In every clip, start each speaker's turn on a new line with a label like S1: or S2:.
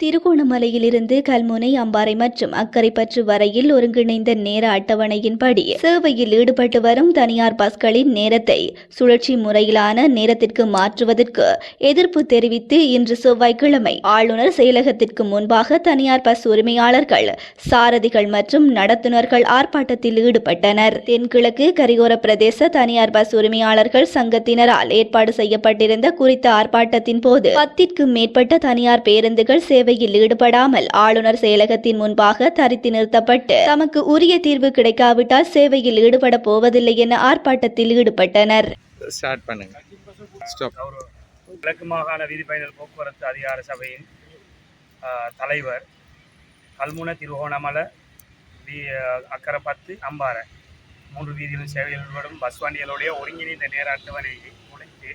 S1: திருகோணமலையிலிருந்து கல்முனை அம்பாறை மற்றும் அக்கரைப்பற்று வரையில் ஒருங்கிணைந்த நேர அட்டவணையின்படி சேவையில் ஈடுபட்டு வரும் தனியார் பஸ்களின் நேரத்தை சுழற்சி முறையிலான நேரத்திற்கு மாற்றுவதற்கு எதிர்ப்பு தெரிவித்து இன்று செவ்வாய்க்கிழமை ஆளுநர் செயலகத்திற்கு முன்பாக தனியார் பஸ் உரிமையாளர்கள் சாரதிகள் மற்றும் நடத்துனர்கள் ஆர்ப்பாட்டத்தில் ஈடுபட்டனர். தென்கிழக்கு கரையோர பிரதேச தனியார் பஸ் உரிமையாளர்கள் சங்கத்தினரால் ஏற்பாடு செய்யப்பட்டிருந்த குறித்த ஆர்ப்பாட்டத்தின் போது பத்திற்கும் மேற்பட்ட தனியார் பேருந்துகள் சேவையில் ஈடுபடாமல் ஆளுநர் செயலகத்தின் முன்பாக தரித்து நிறுத்தப்பட்டு தமக்கு உரிய தீர்வு கிடைக்காவிட்டால் சேவையில் ஈடுபட போவதில்லை என ஆர்ப்பாட்டத்தில் ஈடுபட்டனர்.
S2: கிழக்கு மாகாண வீதி பயணிகள் போக்குவரத்து அதிகார சபையின் தலைவர் கல்முனை திருகோணமலை வி அக்கரைப்பத்து அம்பாறை. மூன்று வீதியிலும் சேவையில் ஈடுபடும் பஸ் வண்டிகளுடைய ஒருங்கிணைந்த நேர அட்டவணையை முடித்து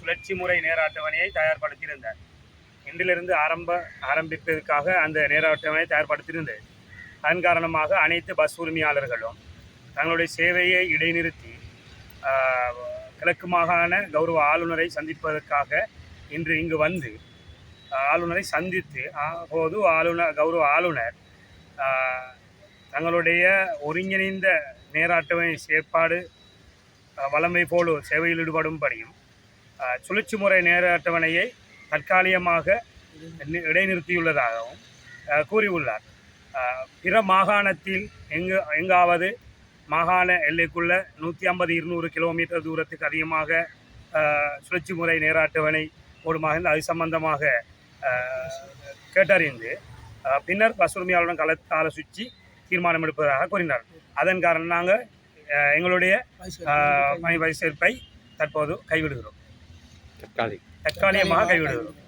S2: சுழற்சி முறை நேர அட்டவணையை தயார்படுத்தியிருந்தார். இன்றிலிருந்து ஆரம்ப ஆரம்பிப்பதற்காக அந்த நேர அட்டவணையை தயார்படுத்தியிருந்தது அதன் காரணமாக அனைத்து பஸ் உரிமையாளர்களும் தங்களுடைய சேவையை இடைநிறுத்தி கிழக்கு மாகாண கௌரவ ஆளுநரை சந்திப்பதற்காக இன்று இங்கு வந்து ஆளுநரை சந்தித்து அப்போது போது ஆளுநர் கௌரவ ஆளுநர் தங்களுடைய ஒருங்கிணைந்த நேராட்டமை செயற்பாடு வளமை வழமை போல சேவையில் ஈடுபடும்படியும் சுழற்சி முறை நேர அட்டவணையை தற்காலிகமாக இடைநிறுத்தியுள்ளதாகவும் கூறியுள்ளார். பிற மாகாணத்தில் எங்கு எங்காவது மாகாண எல்லைக்குள்ள நூற்றி ஐம்பது இருநூறு கிலோமீட்டர் தூரத்துக்கு அதிகமாக சுழற்சி முறை நேராட்டவணை போடுமாக இருந்து அது சம்பந்தமாக கேட்டறிந்து பின்னர் பஸ் உரிமையாளருடன் கலந்து ஆலோசித்து தீர்மானம் எடுப்பதாக கூறினார். அதன் காரணம் நாங்கள் எங்களுடைய பணி பரிசேர்ப்பை தற்போது கைவிடுகிறோம்.
S3: தற்காலிக
S2: தற்காலிகமாக கைவிடுகிறோம்